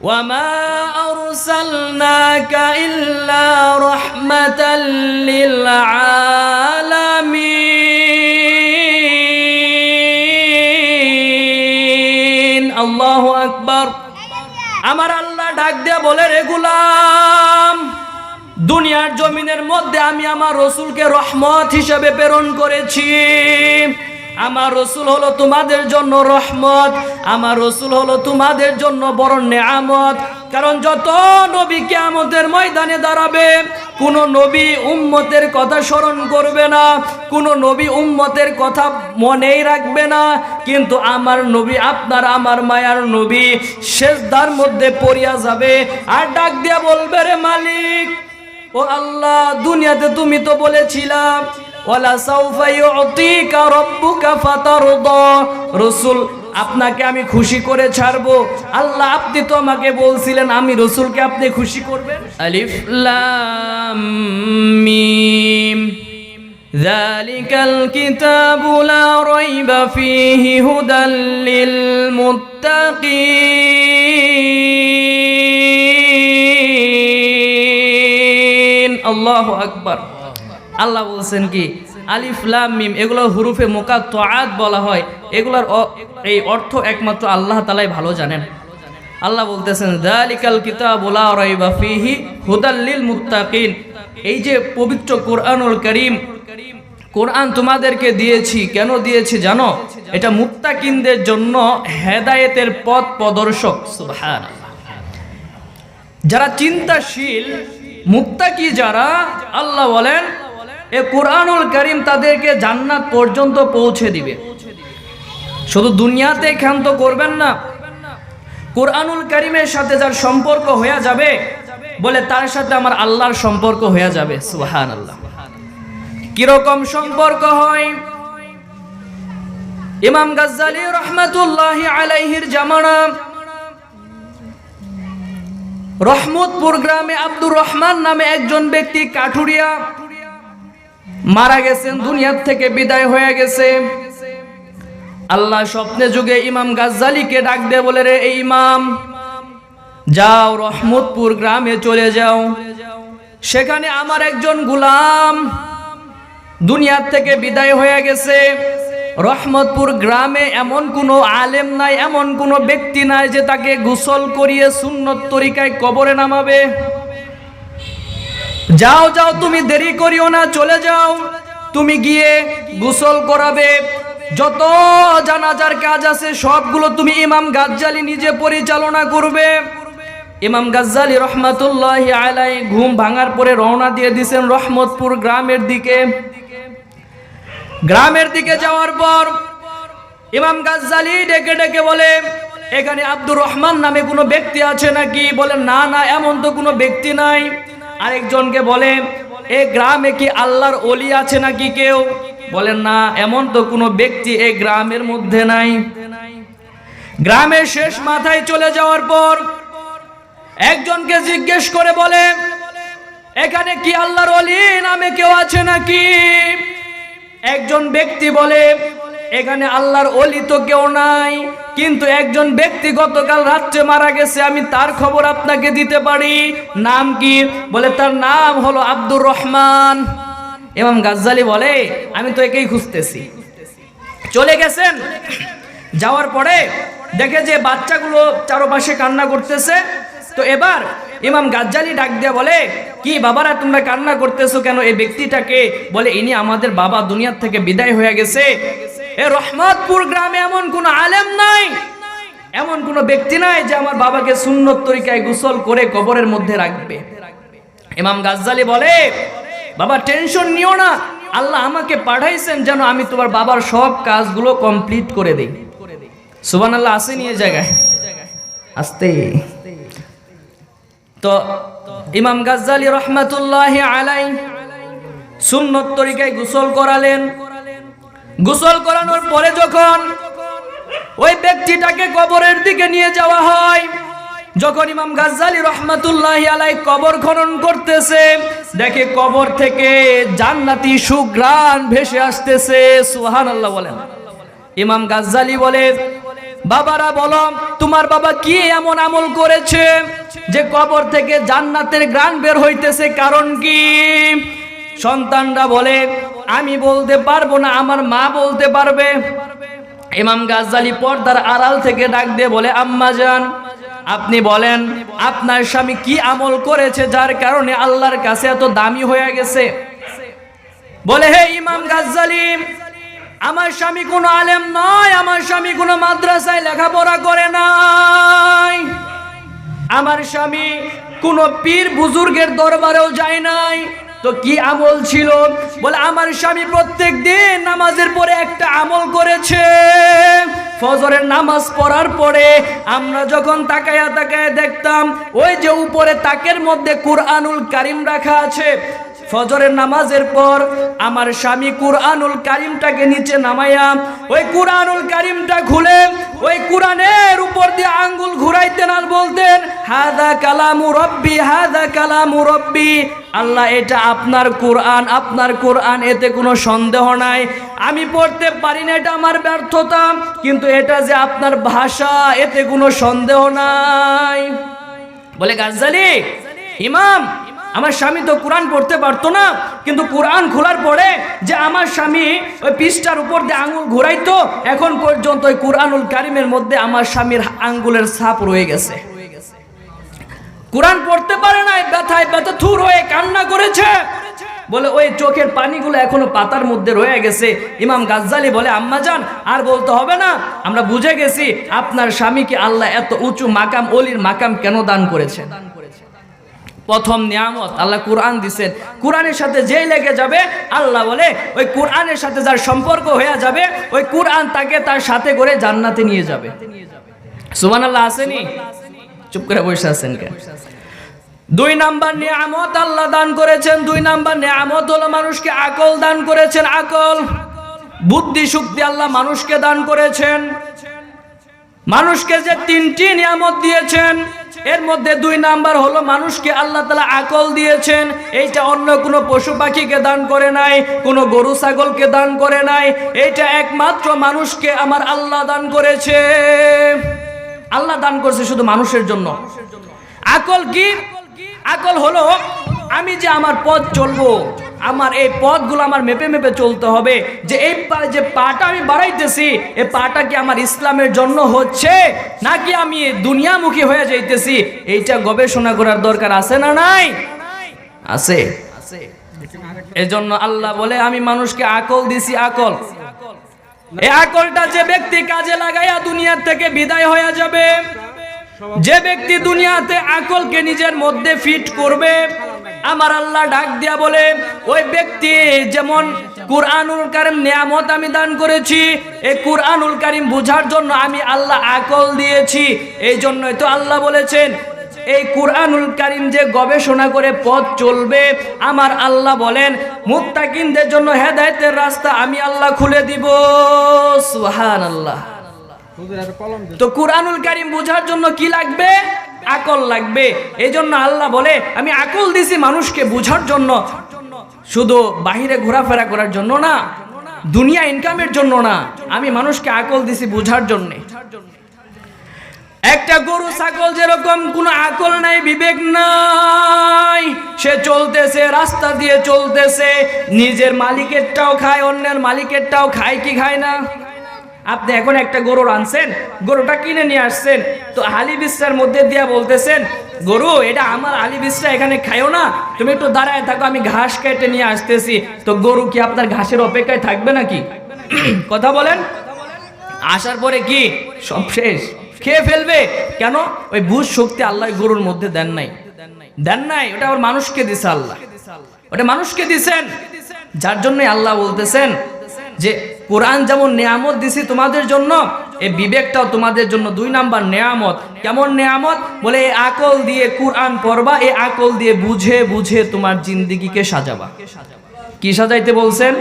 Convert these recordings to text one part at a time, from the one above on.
وما أرسلناك إلا رحمة للعالمين الله أكبر আমার আল্লাহ ডাক দিয়া বলে রে গুলাম দুনিয়ার জমিনের মধ্যে আমি আমার রসুলকে রহমত হিসেবে প্রেরণ করেছি আমার রসুল হলো তোমাদের জন্য রহমত, আমার রসুল হলো তোমাদের জন্য বড় নেয়ামত। কারণ যত নবী কেয়ামতের ময়দানে দাঁড়াবে, কোন নবী উম্মতের কথা স্মরণ করবে না, কোন নবী উম্মতের কথা মনেই রাখবে না। কিন্তু আমার নবী আপনার, আমার মায়ার নবী শেষদার মধ্যে পড়িয়া যাবে আর ডাক দিয়া বলবে, রে মালিক, ও আল্লাহ, দুনিয়াতে তুমি তো বলেছিলা ওয়ালা সাউফা ইউতিকা রাব্বুকা ফাতারদা রাসূল আপনাকে আমি খুশি করে ছাড়বো আল্লাহ আপনি তো আমাকে বলছিলেন আমি রসুলকে আপনি খুশি করবেন আলিফ লাম মিম ذلك الكتاب لا ريب فيه هدى للمتقين الله أكبر আল্লাহ বলছেন কি? আলিফ, লাম, মিম, এগুলো হুরুফে মোকা মোকাত্তাআত বলা হয়। এগুলার এই অর্থ একমাত্র আল্লাহ তালাই ভালো জানেন। আল্লাহ বলতেছেন যালিকাল কিতাবু লা রাইবা ফীহি হুদাল লিল মুত্তাকিন। এই যে পবিত্র কোরআনুল করিম, কোরআন তোমাদেরকে দিয়েছি, কেন দিয়েছি জানো? এটা মুত্তাকিনদের জন্য হেদায়েতের পথ প্রদর্শক যারা চিন্তাশীল মুক্তাকি যারা, আল্লাহ বলেন এ কোরআনুল করিম তাদেরকে জান্নাত পর্যন্ত পৌঁছে দিবে। শুধু দুনিয়াতে ক্ষান্ত করবেন না, কোরআনুল করিমের সাথে যার সম্পর্ক হয়ে যাবে বলে তার সাথে আমার আল্লাহর সম্পর্ক হয়ে যাবে। সুহান আল্লাহ কীরকম সম্পর্ক হয়? ইমাম গাজ্জালি রহমাতুল্লাহ আলাইহির জামানা, রহমতপুর গ্রামে আব্দুর রহমান নামে একজন ব্যক্তি কাঠুরিয়া মারা গেছেন, দুনিয়ার থেকে বিদায় হয়ে গেছে। আল্লাহ স্বপ্নে যুগে ইমাম গাজ্জালিকে ডাক দে বলে, রে এই ইমাম, যাও রহমতপুর গ্রামে চলে যাও। সেখানে আমার একজন গুলাম দুনিয়ার থেকে বিদায় হয়ে গেছে। রহমতপুর গ্রামে এমন কোনো আলেম নাই, এমন কোনো ব্যক্তি নাই যে তাকে গোসল করিয়ে সুন্নত তরিকায় কবরে নামাবে। যাও যাও, তুমি দেরি করিও না, চলে যাও। তুমি গিয়ে গোসল করাবে। যত জানাজার কাজ আছে, সবগুলো তুমি ইমাম গাজ্জালি নিজে পরিচালনা করবে। ইমাম গাজ্জালি রহমাতুল্লাহ আলাই ঘুম ভাঙার পরে রওনা দিয়ে দিছেন রহমতপুর গ্রামের দিকে। গ্রামের দিকে যাওয়ার পর ইমাম গাজ্জালি ডেকে ডেকে বলে, এখানে আব্দুর রহমান নামে কোনো ব্যক্তি আছে নাকি? বলে, না না, এমন তো কোনো ব্যক্তি নাই। আরেকজনকে বলে, এ গ্রামে কি আল্লাহর অলি আছে নাকি কেউ? বলেন, না, এমন তো কোনো ব্যক্তি এই গ্রামের মধ্যে নাই। গ্রামের শেষ মাথায় চলে যাওয়ার পর একজনকে জিজ্ঞেস করে বলে, এখানে কি আল্লাহর অলি নামে কেউ আছে নাকি? একজন ব্যক্তি বলে এখানে আল্লাহর অলি তো কেউ নাই, কিন্তু একজন ব্যক্তি গতকাল রাত্রে মারা গেছে, আমি তার খবর আপনাকে দিতে পারি। নাম কি? বলে তার নাম হলো আব্দুর রহমান। এবং গাজ্জালি বলে, আমি তো একেই খুঁজতেছি। চলে গেছেন? যাওয়ার পরে দেখে যে বাচ্চাগুলো চারপাশে কান্না করতেছে। তো এবার ইমাম গাজ্জালি ডাক দিয়ে বলে, কি বাবারা, তোমরা কান্না করতেছো কেন? এই ব্যক্তিটাকে বলে, ইনি আমাদের বাবা, দুনিয়ার থেকে বিদায় হয়ে গেছে। এ রহমতপুর গ্রামে এমন কোন আলেম নাই, এমন কোন ব্যক্তি নাই যে আমার বাবাকে সুন্নত তরিকায় গোসল করে কবরের মধ্যে রাখবে। ইমাম গাজ্জালি বলে, বাবা, টেনশন নিও না, আল্লাহ আমাকে পাঠাইছেন যেন আমি তোমার বাবার সব কাজগুলো কমপ্লিট করে দেই। সুবান আল্লাহ আসে নিয়ে জায়গায়? আসতে। তো ইমাম গাজ্জালি রহমাতুল্লাহ আলাই সুন্নত তরিকায় গোসল করালেন গোসল করানোর পরে যখন ওই ব্যক্তিটাকে কবরের দিকে নিয়ে যাওয়া হয়, যখন ইমাম গাজ্জালি রহমাতুল্লাহ আলাই কবর খনন করতেছে, দেখে কবর থেকে জান্নাতি সুগ্রাণ ভেসে আসতেছে সুহান আল্লাহ বলেন। ইমাম গাজ্জালি বলে, বাবারা, বলো, তোমার বাবা কি এমন আমল করেছে যে কবর থেকে জান্নাতের গ্রান বের হইতেছে? কারণ কি? সন্তানরা বলে, আমি বলতে পারব না, আমার মা বলতে পারবে। ইমাম গাজ্জালি পর্দার আড়াল থেকে ডাক দিয়ে বলে, আম্মা যান আপনি বলেন, আপনার স্বামী কি আমল করেছে যার কারণে আল্লাহর কাছে এত দামি হয়ে গেছে? বলে, হে ইমাম গাজ্জালি, আমার স্বামী কোনো আলেম নয়, আমার স্বামী কোনো মাদ্রাসায় লেখাপড়া করে নাই। আমার স্বামী কোনো পীর বুজুর্গের দরবারেও যায় নাই তো কি আমল ছিল? বলে, আমার স্বামী প্রত্যেক দিন নামাজের পরে একটা আমল করেছে। ফজরের নামাজ পড়ার পরে আমরা যখন তাকায়া তাকায়া দেখতাম, ওই যে উপরে তাকের মধ্যে কুরআনুল কারিম রাখা আছে ফজরের নামাজের পর আমার স্বামী কুরআনুল কারিমটাকে নিচে নামাইয়া ওই কুরআনুল কারিমটা খুলে, ওই কুরআনের উপর দিয়ে আঙ্গুল ঘুরাইতেন আর বলতেন হাদা কালামু রব্বি হাদা কালামু রব্বি। আল্লাহ, এটা আপনার কোরআন আপনার কোরআন, এতে কোনো সন্দেহ নাই। আমি পড়তে পারি না, এটা আমার ব্যর্থতা, কিন্তু এটা যে আপনার ভাষা, এতে কোনো সন্দেহ নাই। বলে, গাজ্জালি, ইমাম আমার স্বামী তো কোরআন পড়তে পারতো না, কিন্তু কোরআন খোলার পরে যে আমার স্বামী ওই পৃষ্ঠার উপর দিয়ে আঙুল ঘুরাইতো, এখন পর্যন্ত ওই কোরআনুল কারিমের মধ্যে আমার স্বামীর আঙ্গুলের ছাপ রয়ে গেছে। কোরআন পড়তে পারে না ব্যথায় ব্যথা, থুর হয়ে কান্না করেছে। বলে ওই চোখের পানিগুলো এখনও পাতার মধ্যে রয়ে গেছে। ইমাম গাজ্জালি বলে, আম্মা যান আর বলতে হবে না, আমরা বুঝে গেছি আপনার স্বামীকে আল্লাহ এত উঁচু মাকাম, অলির মাকাম কেন দান করেছে প্রথম নিয়ামত আল্লাহ কোরআন দিছেন। কোরআনের সাথে যেই লেগে যাবে, আল্লাহ বলে, ওই কোরআনের সাথে যার সম্পর্ক হয়ে যাবে, ওই কোরআন তাকে তার সাথে করে জান্নাতে নিয়ে যাবে। সুমান আল্লাহ আসেনি? চুপ করে বসে আছেন কেন? দুই নাম্বার নিয়ামত আল্লাহ দান করেছেন, দুই নাম্বার নিয়ামত হলো মানুষকে আকল দান করেছেন, আকল। বুদ্ধি, শক্তি আল্লাহ মানুষকে দান করেছেন। মানুষকে যে তিনটি নিয়ামত দিয়েছেন এর মধ্যে দুই নাম্বার হলো মানুষকে আল্লাহ তালা আকল দিয়েছেন। এইটা অন্য কোনো পশু পাখিকে দান করে নাই, কোনো গরু ছাগলকে দান করে নাই। এইটা একমাত্র মানুষকে আমার আল্লাহ দান করেছে। আল্লাহ দান করছে শুধু মানুষের জন্য। আকল কি? আকল হলো আমি যে আমার পথ চলবো আমার এই পথগুলো আমার মেপে মেপে চলতে হবে। যে এই যে পাটা আমি বাড়াইতেছি এই পাটা কি আমার ইসলামের জন্য হচ্ছে, নাকি আমি দুনিয়ামুখী হয়ে যাইতেছি? এইটা গবেষণা করার দরকার আছে না নাই? আছে। এজন্য আল্লাহ বলে, আমি মানুষকে আকল দিছি, আকল। এই আকলটা যে ব্যক্তি কাজে লাগাইয়া দুনিয়ার থেকে বিদায় হয়ে যাবে, যে ব্যক্তি দুনিয়াতে আকলকে নিজের মধ্যে ফিট করবে আমার আল্লাহ ডাক দিয়া বলে ওই ব্যক্তি যেমন কুরআনুল কারিম নিয়ামত আমি দান করেছি এই কুরআনুল কারিম বুঝার জন্য আমি আল্লাহ আকল দিয়েছি। এই জন্যই তো আল্লাহ বলেছেন এই কুরআনুল কারিম যে গবেষণা করে পথ চলবে আমার আল্লাহ বলেন মুত্তাকিনদের জন্য হেদায়েতের রাস্তা আমি আল্লাহ খুলে দিব। সুবহানাল্লাহ। তো কুরআনুল কারিম বোঝার জন্য কি লাগবে? আকল লাগবে। এই জন্য আল্লাহ বলে, আমি আকল দিছি মানুষকে বোঝার জন্য। শুধু বাহিরে ঘোরাফেরা করার জন্য না, দুনিয়া ইনকামের জন্য না, আমি মানুষকে আকল দিছি বোঝার জন্যে। একটা গরু, ছাগল যেরকম, কোনো আকল নাই, বিবেক নাই। সে চলতেছে, রাস্তা দিয়ে চলতেছে, নিজের মালিকেরটাও খায়, অন্যের মালিকেরটাও খায়, কি খায় না? আপনি এখন একটা গরু আনছেন, গরুটা কিনে নিয়ে আসছেন, তো আলি বিশ্রার মধ্যে দিয়া বলতেছেন, গরু, এটা আমার আলি বিশ্রা এখানে খাইও না, তুমি একটু দাঁড়ায় থাকো, আমি ঘাস কেটে নিয়ে আসতেছি। তো গরু কি আপনার ঘাসের অপেক্ষায় থাকবে নাকি? কথা বলেন। আসার পরে কি? সব শেষ। খেয়ে ফেলবে। কেন? ওই বুঝ শক্তি আল্লাহ গরুর মধ্যে দেন নাই। দেন নাই, ওটা আবার মানুষকে দিছে আল্লাহ। ওটা মানুষকে দিছেন। যার জন্যই আল্লাহ বলতেছেন যে কোরআন যেমন নেয়ামত দিছি তোমাদের জন্য এই বিবেকটাও তোমাদের জন্য দুই নাম্বার নেয়ামত। কেমন নেয়ামত? বলে এই আকল দিয়ে কোরআন পড়বা এই আকল দিয়ে বুঝে বুঝে তোমার জিন্দিগিকে সাজাবা। কি সাজাইতে বলছেন?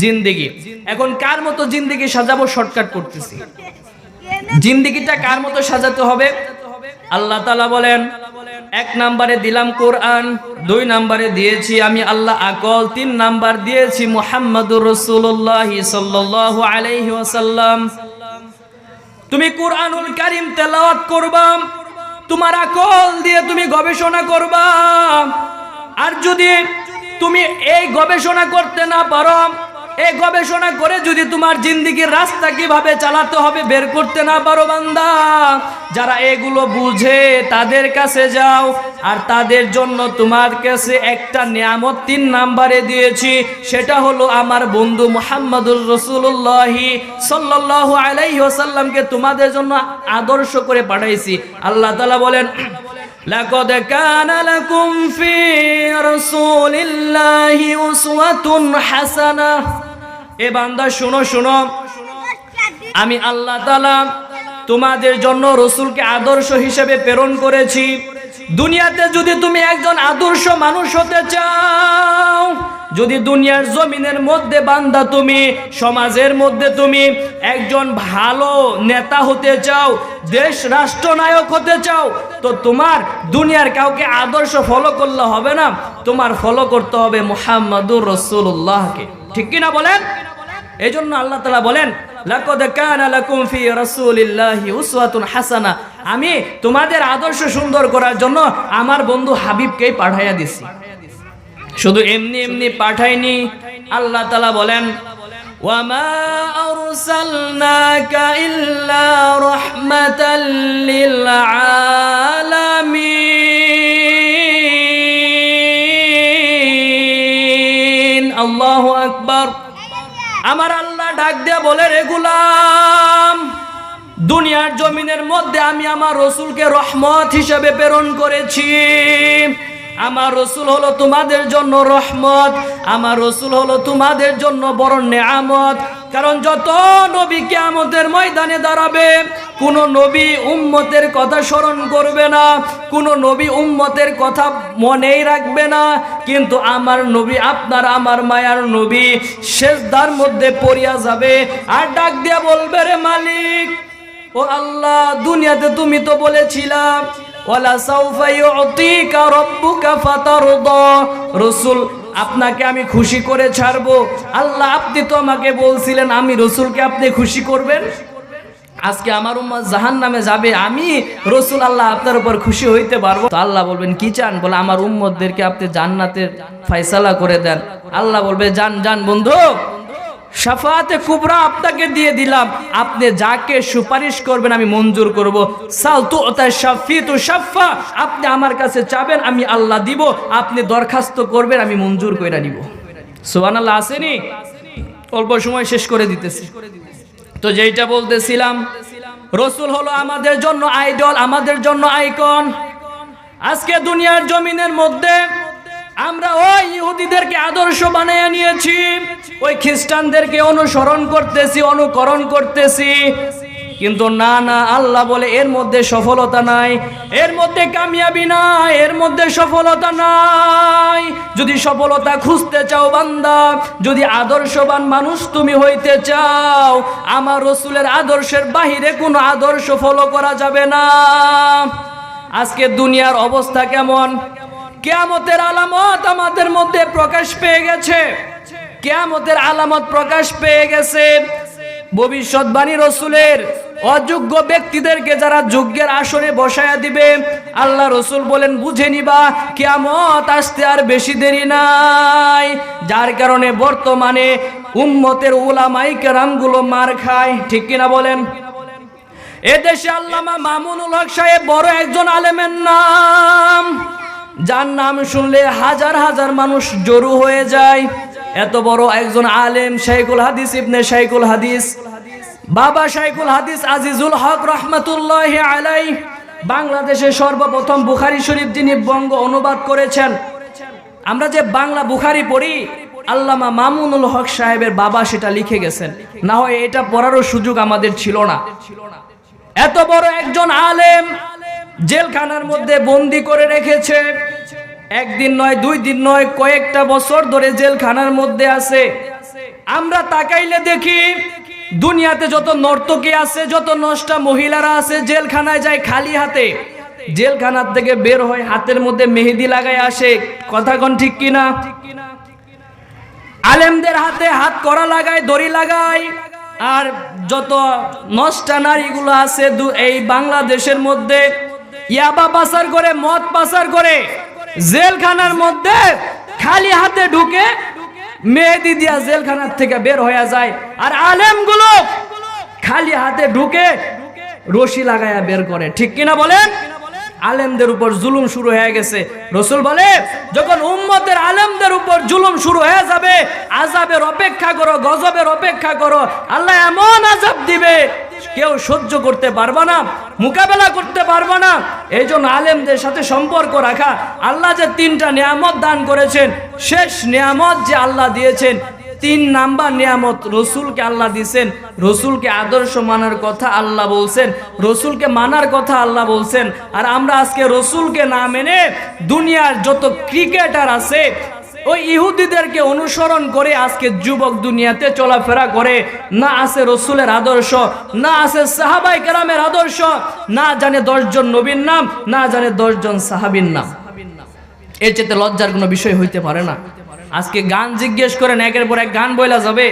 জিন্দিগি। এখন কার মতো জিন্দিগি সাজাবো? শর্টকাট করতেছি। জিন্দিগিটা কার মতো সাজাতে হবে? আল্লাহ তালা বলেন এক নাম্বারে দিলাম কোরআন, দুই নাম্বারে দিয়েছি আমি আল্লাহ আকল, তিন নাম্বার দিয়েছি মুহাম্মদুর রসুল্লাহ সাল্লাল্লাহু আলাইহি ওয়াসাল্লাম। তুমি কোরআনুল কারিম তেলাওয়াত করবা, তোমার আকল দিয়ে তুমি গবেষণা করবা। আর যদি তুমি এই গবেষণা করতে না পারো এই গবেষণা করে যদি তোমার জিন্দিগির রাস্তা কিভাবে চালাতে হবে বের করতে না পারো বান্দা যারা এগুলো বুঝে তাদের কাছে যাও আর তাদের জন্য তোমার কাছে একটা নিয়ামত তিন নাম্বারে দিয়েছি সেটা হলো আমার বন্ধু মোহাম্মদুর রসুল্লাহি সাল্লাহ আলাইহি ওসাল্লামকে তোমাদের জন্য আদর্শ করে পাঠাইছি আল্লাহ তালা বলেন لقد كان لكم في رسول الله أسوة حسنة এ বান্দা, শুনো শুনো। আমি আল্লাহ তালা তোমাদের জন্য রসুলকে আদর্শ হিসেবে প্রেরণ করেছি। দুনিয়াতে যদি তুমি একজন আদর্শ মানুষ হতে চাও, যদি দুনিয়ার জমিনের মধ্যে বান্দা তুমি, সমাজের মধ্যে তুমি একজন ভালো নেতা হতে চাও, দেশ রাষ্ট্রনায়ক হতে চাও, তো তোমার দুনিয়ার কাউকে আদর্শ ফলো করলে হবে না। তোমার ফলো করতে হবে মোহাম্মদুর রসুল্লাহকে ঠিক কিনা বলেন? এই জন্য আল্লাহ তালা বলেন আমি তোমাদের আদর্শ সুন্দর করার জন্য আমার বন্ধু হাবিবকেই পাঠাইয়া দিছি। শুধু এমনি এমনি পাঠাইনি। আল্লাহ তালা বলেন আরসালনাকা ইল্লা রাহমাতাল লিল দিয়ে বলে, রে গুলাম, দুনিয়ার জমিনের মধ্যে আমি আমার রসুলকে রহমত হিসেবে প্রেরণ করেছি। আমার রসুল হলো তোমাদের জন্য রহমত, আমার রসুল হলো তোমাদের জন্য বড় নেয়ামত কারণ যত নবী কেয়ামতের ময়দানে দাঁড়াবে, কোন নবী উম্মতের কথা স্মরণ করবে না, কোন নবী উম্মতের কথা মনেই রাখবে না। কিন্তু আমার নবী আপনার, আমার মায়ার নবী শেষদার মধ্যে পড়িয়া যাবে আর ডাক দিয়া বলবে, রে মালিক, ও আল্লাহ, দুনিয়াতে তুমি তো বলেছিলাম আপনাকে আমি খুশি করে ছাড়বো। আল্লাহ, আপনি তো আমাকে বলছিলেন, আমি রসুলকে আপনি খুশি করবেন? আজকে আমার উম্মা জাহান নামে যাবে, আমি রসুল আল্লাহ আপনার উপর খুশি হইতে পারব। আল্লাহ বলবেন, কি চান? বলে, আমার উম্মদেরকে আপনি জান্নাতের ফাইসালা করে দেন। আল্লাহ বলবে, যান যান বন্ধু। সাফাতে কুবরা আপনাকে দিয়ে দিলাম। আপনি যাকে সুপারিশ করবেন, আমি মঞ্জুর করব। সালতু ওতায় শাফি তু শাফা। আপনি আমার কাছে চাবেন, আমি আল্লাহ দিব। আপনি দরখাস্ত করবেন, আমি মঞ্জুর করে নিব। সোহান আল্লাহ আসেনি? অল্প সময় শেষ করে দিতেছি। তো যেইটা বলতেছিলাম, রসুল হলো আমাদের জন্য আইডল, আমাদের জন্য আইকন। আজকে দুনিয়ার জমিনের মধ্যে আমরা ওই ইহুদিদেরকে আদর্শ বানিয়ে নিয়েছি। ওই খ্রিস্টানদেরকে অনুসরণ করতেছি, অনুকরণ করতেছি। কিন্তু না না, আল্লাহ বলে এর মধ্যে সফলতা নাই, এর মধ্যে কামিয়াবি নাই, এর মধ্যে সফলতা নাই। যদি সফলতা খুঁজতে চাও বান্দা, যদি আদর্শবান মানুষ তুমি হইতে চাও, আমার রসুলের আদর্শের বাহিরে কোনো আদর্শ ফলো করা যাবে না। আজকে দুনিয়ার অবস্থা কেমন? কেয়ামতের আলামত আমাদের মধ্যে প্রকাশ পেয়ে গেছে। কেয়ামতের আলামত প্রকাশ পেয়ে গেছে। ভবিষ্যৎবাণী রসুলের অযোগ্য ব্যক্তিদেরকে যারা যজ্ঞের আসনে বসায়া দিবে, আল্লাহ রসুল বলেন, বুঝে নিবা, কেয়ামত আসতে আর বেশি দেরি নাই। যার কারণে বর্তমানে উম্মতের উলামাই কেরামগুলো মার খায়। ঠিক কিনা বলেন? এদেশে আল্লামা মামুনুল হক সাহেব বড় একজন আলেমের নাম। যার নাম শুনলে হাজার হাজার মানুষ জড়ু হয়ে যায়। এত বড় একজন আলেম শাইকুল হাদিস ইবনে শাইকুল হাদিস। বাবা শাইকুল হাদিস আজিজুল হক রহমতুল্লাহ আলাই বাংলাদেশের সর্বপ্রথম বুখারি শরীফ যিনি বঙ্গ অনুবাদ করেছেন। আমরা যে বাংলা বুখারি পড়ি, আল্লামা মামুনুল হক সাহেবের বাবা সেটা লিখে গেছেন। না হয় এটা পড়ারও সুযোগ আমাদের ছিল না। এত বড় একজন আলেম জেলখানার মধ্যে বন্দি করে রেখেছে। একদিন নয়, দুই দিন নয়, কয়েকটা বছর ধরে জেলখানার মধ্যে আছে। আমরা তাকাইলে দেখি দুনিয়াতে যত নর্তকী আছে, যত নষ্টা মহিলারা আছে, জেলখানায় যায় খালি হাতে। জেলখানার থেকে বের হয়, হাতের মধ্যে মেহেদি লাগায় আসে। কথা কোন ঠিক কিনা? আলেমদের হাতে হাত করা লাগায়, দড়ি লাগায়। আর যত নষ্টা নারীগুলো আছে এই বাংলাদেশের মধ্যে, ইয়াবা পাচার করে, মদ পাচার করে। জেলখানার মধ্যে খালি হাতে ঢুকে মেহেদি দিয়া জেলখানার থেকে বের হয়ে যায়। আর আলেমগুলো খালি হাতে ঢুকে রশি লাগায়া বের করে। ঠিক কিনা বলেন? আলেমদের উপর জুলুম শুরু হয়ে গেছে। রসুল বলে, যখন উম্মতের আলেমদের উপর জুলুম শুরু হয়ে যাবে আজাবের অপেক্ষা করো, গজবের অপেক্ষা করো, আল্লাহ এমন আজাব দিবে কেউ সহ্য করতে পারবে না, মোকাবেলা করতে পারবে না। এই জন্য আলেমদের সাথে সম্পর্ক রাখা, আল্লাহ যে তিনটা নিয়ামত দান করেছেন, শেষ নিয়ামত যে আল্লাহ দিয়েছেন, তিন নাম্বার নিয়ামত রসুলকে আল্লাহ দিছেন, রসুলকে আদর্শ মানার কথা আল্লাহ বলছেন, রসুলকে মানার কথা আল্লাহ বলছেন। আর আমরা আজকে রসুলকে না মেনে দুনিয়ার যত ক্রিকেটার আছে ওই ইহুদিদেরকে অনুসরণ করে আজকে যুবক দুনিয়াতে চলাফেরা করে। না আছে রসুলের আদর্শ, না আছে সাহাবাই কেরামের আদর্শ, না জানে দশজন নবীর নাম, না জানে দশজন সাহাবির নাম। এর চেয়ে লজ্জার কোনো বিষয় হইতে পারে না। আজকে গান জিজ্ঞেস করেন, একের পর এক গান বইলা যাবে।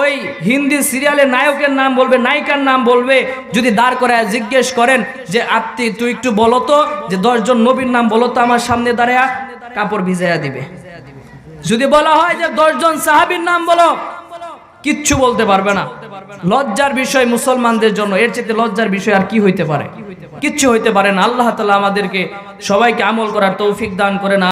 ওই হিন্দি সিরিয়ালের নায়কের নাম বলবে, নায়িকার নাম বলবে, যদি দাঁড় করায় জিজ্ঞেস করেন যে আপনি তুই একটু বলো তো, যে দশজন নবীর নাম বলো তো, আমার সামনে দাঁড়ায়া কাপড় ভিজাইয়া দিবে। যদি বলা হয় যে দশজন সাহাবির নাম বলো, কিচ্ছু বলতে পারবে না। লজ্জার বিষয় মুসলমানদের জন্য, এর চেয়ে লজ্জার বিষয় আর কি হইতে পারে? কিচ্ছু হইতে পারে না। আল্লাহ তালা আমাদেরকে সবাইকে আমল করার তৌফিক দান করে না